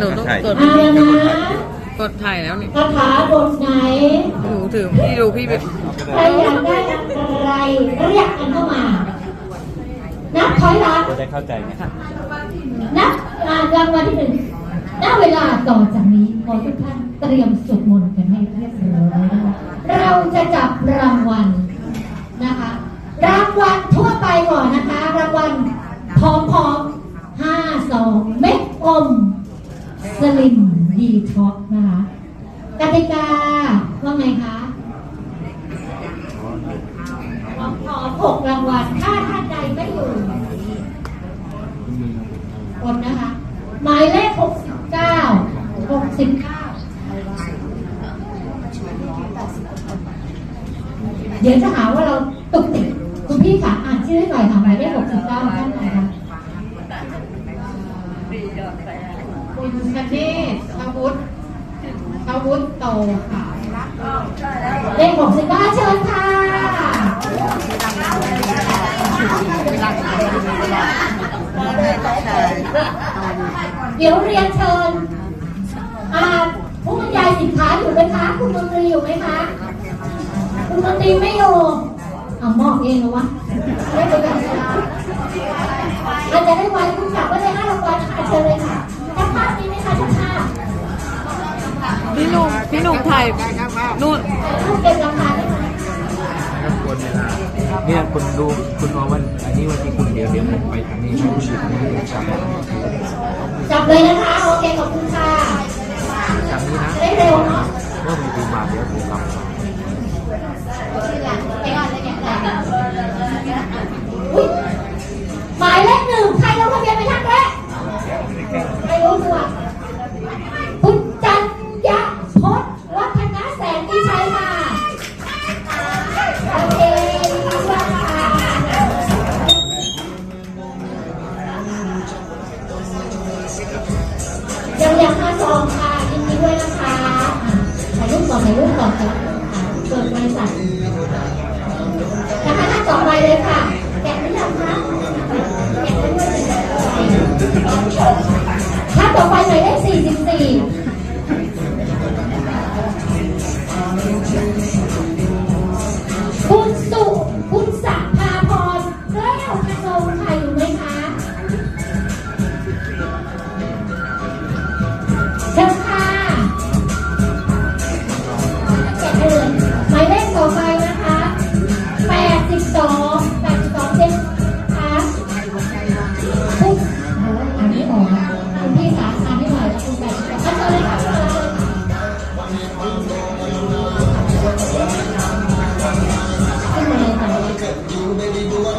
หนูต้องกดเอาละนะกดถ่ายแล้วนี่คาถาบทไหน หนูถือพี่ดูพี่แบบใครอยากได้อะไรเรียกกันเข้ามา นับถอยหลังจะได้เข้าใจไงนับอ่านรางวัลที่หนึ่งณเวลาต่อจากนี้ขอทุกท่านเตรียมสวดมนต์กันให้เรียบร้อยนะคะเราจะจับรางวัลนะคะ รางวัลทั่วไปก่อนนะคะ รางวัลพร้อมๆห้าสองเม็ดอม สลิม ดีท็อกนะคะกติกาว่าไงคะขอหกรางวัลถ้าท่านใดไม่อยู่คนนะคะ หมายเลขหกสิบเก้าหกสิบเก้าเดี๋ยวจะหาว่าเราตุกติกคุณพี่ค่ะอ่านชื่อให้หน่อยค่ะหมายเลขหกสิบเก้าท่านไหนคะ คุณคเนศชวุฒิ ชวุฒิโตค่ะเลขหกสิบเก้าเชิญค่ะเดี๋ยวเรียนเชิญผู้บรรยายสินค้าอยู่ไหมคะ คุณดนตรีอยู่ไหมคะ คุณดนตรีไม่อยู่เอามอบเองเหรอวะไม่เป็นไรอาจจะได้ไว้คุณกลับว่าได้ห้ารางวัล พี่หนุ่มพี่หนุ่มถ่ายนู่นรูปเก็บราคาได้ไหมครับควรเวลาเนี่ยคุณดูคุณมองวันอันนี้วันที่คุณเดี๋ยวเดี๋ยวผมไปทางนี้ให้คุณอยู่ทางนี้ครับจับเลยนะคะโอเคขอบคุณค่ะทางนี้นะได้เร็วเนาะเมื่อมีดีมาเดี๋ยวผมรับ ยังยังห้าซองค่ะยินดีด้วยนะคะถ่ายรูปก่อนถ่ายรูปก่อนค่ะเปิดบริษัทนะคะท่าต่อไปเลยค่ะ แกะหรือยังคะ ไม่ได้ดูว่